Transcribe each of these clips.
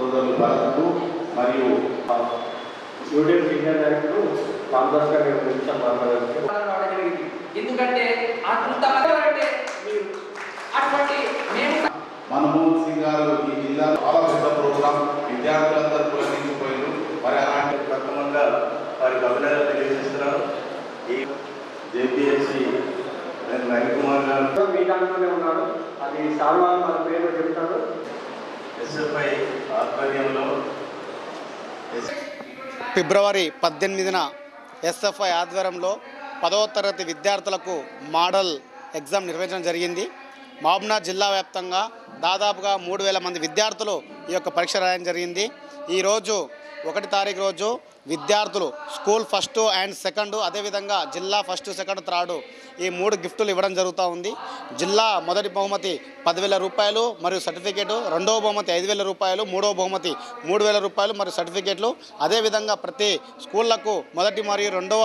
సోదరులు భరతుడు మరియు స్టూడెంట్ సీనియర్ డైరెక్టర్ రామదాస్ గారి గురించి మాట్లాడారు. ఎందుకంటే అంటే సింగ్ గారు ఈ జిల్లా చాలా పెద్ద ప్రోగ్రాం విద్యార్థులందరూ పులకించిపోయారు మరి అలాంటి ప్రక్రమంగా వారికి అభినందనలు తెలియజేస్తున్నారు ఈ జేపీఎస్సి రవి కుమార్ గారు. మీ దాంట్లోనే ఉన్నారు. అది సార్వాలు మన పేరు చెప్తారు. ఆధ్వర్యంలో ఫిబ్రవరి పద్దెనిమిదిన ఎస్ఎఫ్ఐ ఆధ్వర్యంలో పదవ తరగతి విద్యార్థులకు మోడల్ ఎగ్జామ్ నిర్వహించడం జరిగింది. మహబూబ్నాథ్ జిల్లా వ్యాప్తంగా దాదాపుగా మూడు వేల మంది విద్యార్థులు ఈ యొక్క పరీక్ష రాయడం జరిగింది. ఈరోజు ఒకటి తారీఖు రోజు విద్యార్థులు స్కూల్ ఫస్ట్ అండ్ సెకండ్ అదేవిధంగా జిల్లా ఫస్ట్ సెకండ్ థర్డ్ ఈ మూడు గిఫ్టులు ఇవ్వడం జరుగుతూ ఉంది. జిల్లా మొదటి బహుమతి పదివేల రూపాయలు మరియు సర్టిఫికేటు రెండవ బహుమతి ఐదు వేల రూపాయలు మూడవ బహుమతి మూడు వేల రూపాయలు మరియు సర్టిఫికేట్లు. అదేవిధంగా ప్రతి స్కూళ్ళకు మొదటి మరియు రెండవ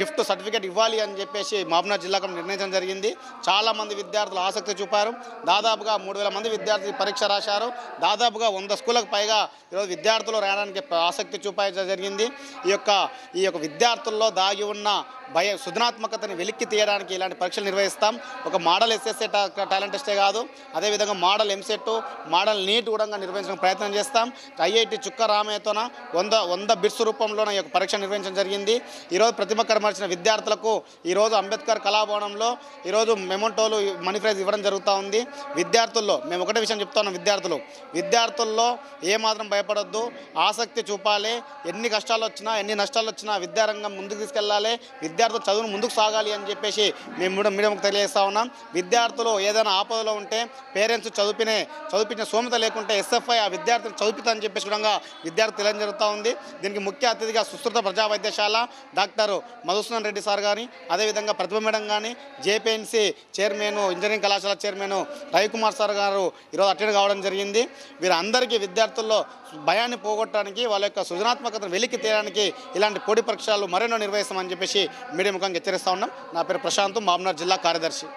గిఫ్ట్ సర్టిఫికేట్ ఇవ్వాలి అని చెప్పేసి మహబూబ్నాథ్ జిల్లాకు నిర్ణయించడం జరిగింది. చాలామంది విద్యార్థులు ఆసక్తి చూపారు. దాదాపుగా మూడు వేల మంది విద్యార్థులు పరీక్ష రాశారు. దాదాపుగా వంద స్కూళ్ళకు పైగా ఈరోజు విద్యార్థులు రాయడానికి ఆసక్తి చూపాయడం జరిగింది. ఈ యొక్క ఈ యొక్క విద్యార్థుల్లో దాగి ఉన్న భయ సృజనాత్మకతని వెలిక్కి తీయడానికి ఇలాంటి పరీక్షలు నిర్వహిస్తాం. ఒక మోడల్ ఎస్ఎస్ఏ టాలెంట్ టెస్టే కాదు. అదేవిధంగా మోడల్ ఎంసెట్ మోడల్ నీట్ కూడా నిర్వహించడానికి ప్రయత్నం చేస్తాం. ఐఐటి చుక్క రామయ్యతోన వంద వంద బిట్స్ రూపంలో ఈ యొక్క పరీక్ష నిర్వహించడం జరిగింది. ఈరోజు ప్రతిభ కనబరిచిన విద్యార్థులకు ఈరోజు అంబేద్కర్ కళాభవనంలో ఈరోజు మెమోటోలు మనీ ప్రైజ్ ఇవ్వడం జరుగుతూ ఉంది. విద్యార్థుల్లో మేము ఒకటే విషయం చెప్తున్నాం విద్యార్థులు. విద్యార్థుల్లో ఏమాత్రం భయపడొద్దు. ఆసక్తి చూపాలి. ఎన్ని కష్టాలు వచ్చినా ఎన్ని నష్టాలు వచ్చినా విద్యారంగం ముందుకు తీసుకెళ్ళాలి. విద్యార్థులు చదువును ముందుకు సాగాలి అని చెప్పేసి మేము మీడియం మీడియంకి తెలియజేస్తా ఉన్నాం. విద్యార్థులు ఏదైనా ఆపదలో ఉంటే పేరెంట్స్ చదివినే చదివించిన సోమత లేకుంటే ఎస్ఎఫ్ఐ ఆ విద్యార్థులు చదువుతా అని చెప్పేసి కూడా విద్యార్థి తెలియడం జరుగుతూ ఉంది. దీనికి ముఖ్య అతిథిగా సుస్థృత ప్రజా వైద్యశాల డాక్టర్ మధుసూదన్ రెడ్డి సార్ కానీ అదేవిధంగా ప్రతిభ మేడం కానీ జేపీఎన్సీ చైర్మన్ ఇంజనీరింగ్ కళాశాల చైర్మన్ రవికుమార్ సార్ గారు ఈరోజు అటెండ్ కావడం జరిగింది. వీరందరికీ విద్యార్థుల్లో భయాన్ని పోగొట్టడానికి వాళ్ళ యొక్క సృజనాత్మకతను వెలికి తీయడానికి ఇలాంటి పోటీ పరీక్షలు మరెన్నో నిర్వహిస్తామని చెప్పేసి మీడియా ముఖంగా హెచ్చరిస్తా ఉన్నాం. నా పేరు ప్రశాంత్ మామ్నార్ జిల్లా కార్యదర్శి.